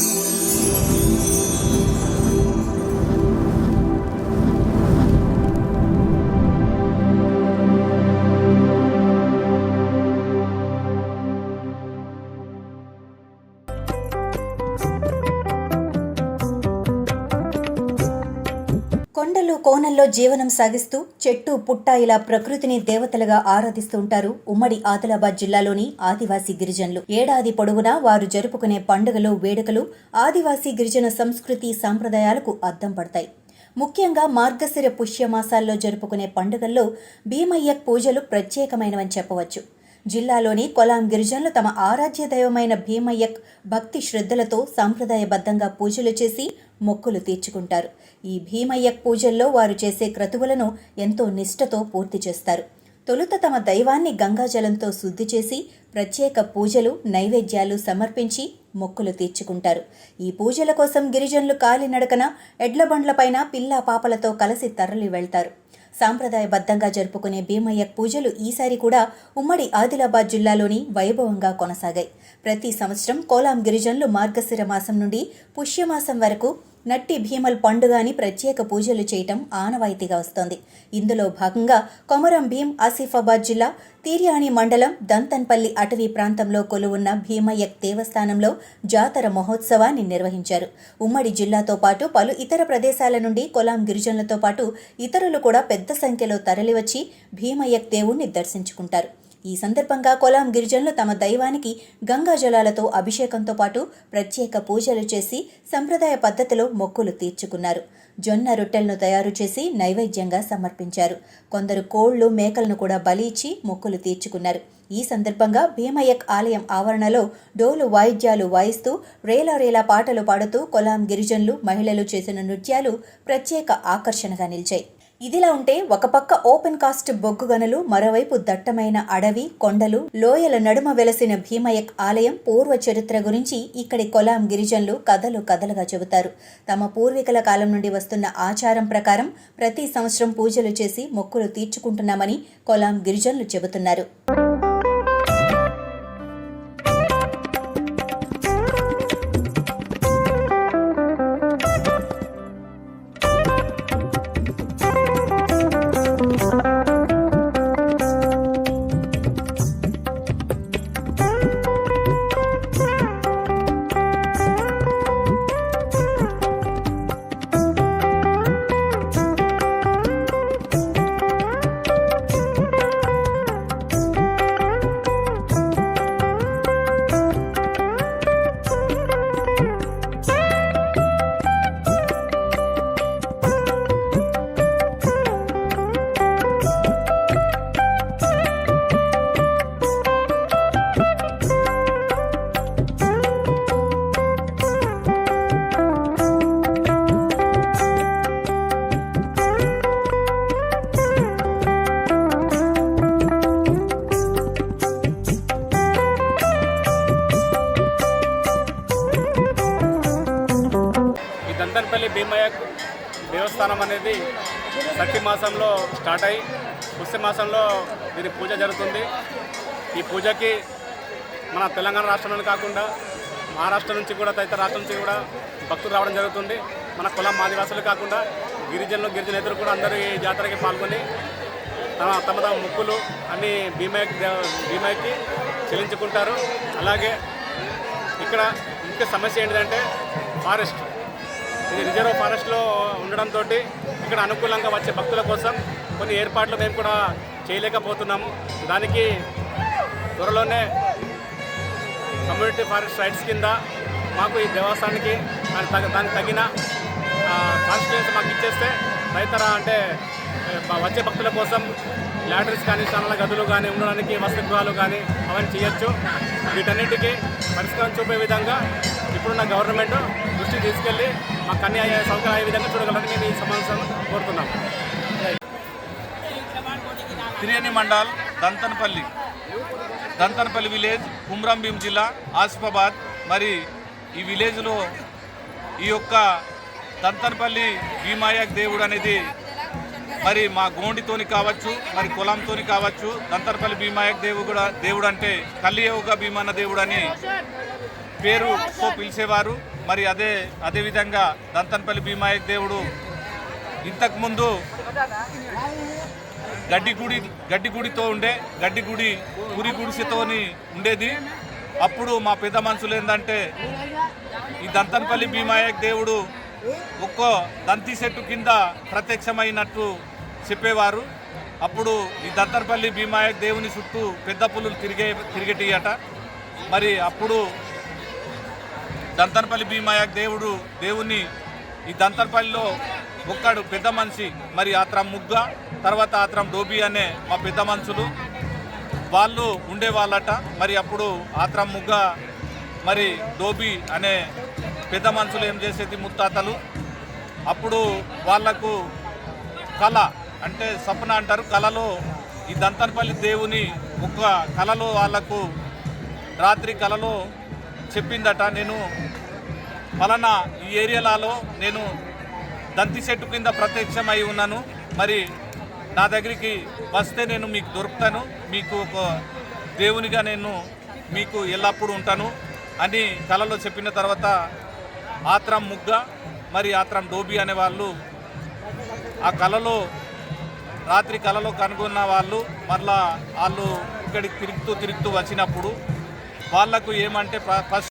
Thank you. కొండలు కోనల్లో జీవనం సాగిస్తూ చెట్టు పుట్ట ఇలా ప్రకృతిని దేవతలుగా ఆరాధిస్తూ ఉంటారు. ఉమ్మడి ఆదిలాబాద్ జిల్లాలోని ఆదివాసీ గిరిజనులు. ఏడాది పొడవునా వారు జరుపుకునే పండుగలు వేడుకలు ఆదివాసీ గిరిజన సంస్కృతి సాంప్రదాయాలకు అద్దం పడతాయి. ముఖ్యంగా మార్గశిర పుష్యమాసాల్లో జరుపుకునే పండుగల్లో భీమయ్య పూజలు ప్రత్యేకమైనవని చెప్పవచ్చు. జిల్లాలోని కొలాం గిరిజనులు తమ ఆరాధ్య దైవమైన భీమయ్యక్ భక్తి శ్రద్ధలతో సాంప్రదాయబద్ధంగా పూజలు చేసి మొక్కులు తీర్చుకుంటారు. ఈ భీమయ్యక్ పూజల్లో వారు చేసే క్రతువులను ఎంతో నిష్ఠతో పూర్తి చేస్తారు. తొలుత తమ దైవాన్ని గంగాజలంతో శుద్ధి చేసి ప్రత్యేక పూజలు నైవేద్యాలు సమర్పించి మొక్కులు తీర్చుకుంటారు. ఈ పూజల కోసం గిరిజనులు కాలినడకన ఎడ్ల బండ్లపైన పిల్లా పాపలతో కలిసి తరలి వెళ్తారు సాంప్రదాయబద్ధంగా జరుపుకునే భీమయ్య పూజలు ఈసారి కూడా ఉమ్మడి ఆదిలాబాద్ జిల్లాలోని వైభవంగా కొనసాగాయి. ప్రతి సంవత్సరం కోలాం గిరిజనులు మార్గశిర మాసం నుండి పుష్యమాసం వరకు నట్టి భీమల్ పండుగని ప్రత్యేక పూజలు చేయటం ఆనవాయితీగా వస్తోంది. ఇందులో భాగంగా కొమరం భీం ఆసిఫాబాద్ జిల్లా తీర్యాణి మండలం దంతన్పల్లి అటవీ ప్రాంతంలో కొలువున్న భీమయ్య దేవస్థానంలో జాతర మహోత్సవాన్ని నిర్వహించారు. ఉమ్మడి జిల్లాతో పాటు పలు ఇతర ప్రదేశాల నుండి కొలాం గిరిజనులతో పాటు ఇతరులు కూడా పెద్ద సంఖ్యలో తరలివచ్చి భీమయ్య దేవుణ్ణి దర్శించుకుంటారు. ఈ సందర్భంగా కొలాం గిరిజనులు తమ దైవానికి గంగా జలాలతో అభిషేకంతో పాటు ప్రత్యేక పూజలు చేసి సంప్రదాయ పద్ధతిలో మొక్కులు తీర్చుకున్నారు. జొన్న రొట్టెలను తయారు చేసి నైవేద్యంగా సమర్పించారు. కొందరు కోళ్ళు మేకలను కూడా బలి ఇచ్చి మొక్కులు తీర్చుకున్నారు. ఈ సందర్భంగా భీమయ్యక్ ఆలయం ఆవరణలో డోలు వాయిద్యాలు వాయిస్తూ రేలా రేలా పాటలు పాడుతూ కొలాం గిరిజనులు మహిళలు చేసిన నృత్యాలు ప్రత్యేక ఆకర్షణగా నిలిచాయి. ఇదిలా ఉంటే ఒక పక్క ఓపెన్ కాస్ట్ బొగ్గు గనులు మరోవైపు దట్టమైన అడవి కొండలు లోయల నడుమ వెలసిన భీమయక్ ఆలయం పూర్వ చరిత్ర గురించి ఇక్కడి కొలాం గిరిజనులు కథలు కథలుగా చెబుతారు. తమ పూర్వీకుల కాలం నుండి వస్తున్న ఆచారం ప్రకారం ప్రతి సంవత్సరం పూజలు చేసి మొక్కులు తీర్చుకుంటున్నామని కొలాం గిరిజనులు చెబుతున్నారు. ఈ భీమయ్య దేవస్థానం అనేది సఖి మాసంలో స్టార్ట్ అయ్యి పుష్య మాసంలో దీని పూజ జరుగుతుంది. ఈ పూజకి మన తెలంగాణ రాష్ట్రంలోనే కాకుండా మహారాష్ట్ర నుంచి కూడా తదితర రాష్ట్రం నుంచి కూడా భక్తులు రావడం జరుగుతుంది. మన కులం ఆదివాసులు కాకుండా గిరిజనులు గిరిజనేతలు కూడా అందరూ ఈ జాతరకి పాల్గొని తమ తమ తమ ముక్కులు అన్ని భీమయ్య భీమయ్యకి చెల్లించుకుంటారు. అలాగే ఇక్కడ ముఖ్య సమస్య ఏంటిదంటే ఫారెస్ట్. ఇది రిజర్వ్ ఫారెస్ట్లో ఉండడంతో ఇక్కడ అనుకూలంగా వచ్చే భక్తుల కోసం కొన్ని ఏర్పాట్లు మేము కూడా చేయలేకపోతున్నాము. దానికి త్వరలోనే కమ్యూనిటీ ఫారెస్ట్ రైట్స్ కింద మాకు ఈ దేవస్థానానికి దాని దానికి తగిన కాన్స్టిట్యూన్స్ మాకు ఇచ్చేస్తే రైతర అంటే వచ్చే భక్తుల కోసం లాటరీస్ కానీ స్నానాల గదులు కానీ ఉండడానికి వసతి గృహాలు కానీ అవన్నీ చేయొచ్చు. వీటన్నిటికీ పరిష్కారం చూపే విధంగా ఇప్పుడున్న గవర్నమెంట్ దృష్టి తీసుకెళ్ళి మాకు అన్ని సౌకర్యాలు అయ్యే విధంగా చూడగలని మేము ఈ సమావేశం కోరుతున్నాం. తిరియని మండల్ దంతన్పల్లి. దంతన్పల్లి విలేజ్ కుమ్రంభీం జిల్లా ఆసిఫాబాద్. మరి ఈ విలేజ్లో ఈ యొక్క దంతన్పల్లి భీమాయక్ దేవుడు అనేది మరి మా గోండితోని కావచ్చు మరి కులంతోని కావచ్చు దంతనపల్లి భీమాయక్ దేవుడు కూడా దేవుడు అంటే కలియోగ భీమన్న దేవుడు అని పేరుతో పిలిచేవారు. మరి అదే అదేవిధంగా దంతన్పల్లి భీమాయక్ దేవుడు ఇంతకుముందు గడ్డి గుడి గడ్డి గుడితో ఉండే గడ్డి గుడి గురి గుడిసెతోని ఉండేది. అప్పుడు మా పెద్ద మనుషులు ఏంటంటే ఈ దంతన్పల్లి భీమాయక్ దేవుడు ఒక్కో దంతి చెట్టు కింద ప్రత్యక్షమైనట్టు చెప్పేవారు. అప్పుడు ఈ దంతన్పల్లి భీమాయక్ దేవుని చుట్టూ పెద్ద పులులు తిరిగే తిరిగేటియట. మరి అప్పుడు దంతనపల్లి భీమాయక్ దేవుడు దేవుని ఈ దంతన్పల్లిలో ఒక్కడు పెద్ద మనిషి మరి ఆత్రం ముగ్గ తర్వాత ఆత్రం డోబి అనే మా పెద్ద మనుషులు. వాళ్ళు ఉండేవాళ్ళట మరి అప్పుడు ఆత్రం ముగ్గ మరి డోబి అనే పెద్ద మనుషులు ఏం చేసేది ముత్తాతలు? అప్పుడు వాళ్ళకు కళ అంటే సపన అంటారు కళలో ఈ దంతనపల్లి దేవుని ఒక కళలో వాళ్ళకు రాత్రి కళలో చెప్పిందట. నేను ఫలానా ఈ ఏరియాలలో నేను దంతి చెట్టు కింద ప్రత్యక్షమై ఉన్నాను. మరి నా దగ్గరికి వస్తే నేను మీకు దొరుకుతాను. మీకు ఒక దేవునిగా నేను మీకు ఎల్లప్పుడూ ఉంటాను అని కళలో చెప్పిన తర్వాత ఆత్రం ముగ్గ మరి ఆత్రం డోబి అనే వాళ్ళు ఆ కళలో రాత్రి కళలో కనుగొన్న వాళ్ళు మళ్ళా వాళ్ళు ఇక్కడికి తిరుగుతూ తిరుగుతూ వచ్చినప్పుడు వాళ్ళకు ఏమంటే ఫస్ట్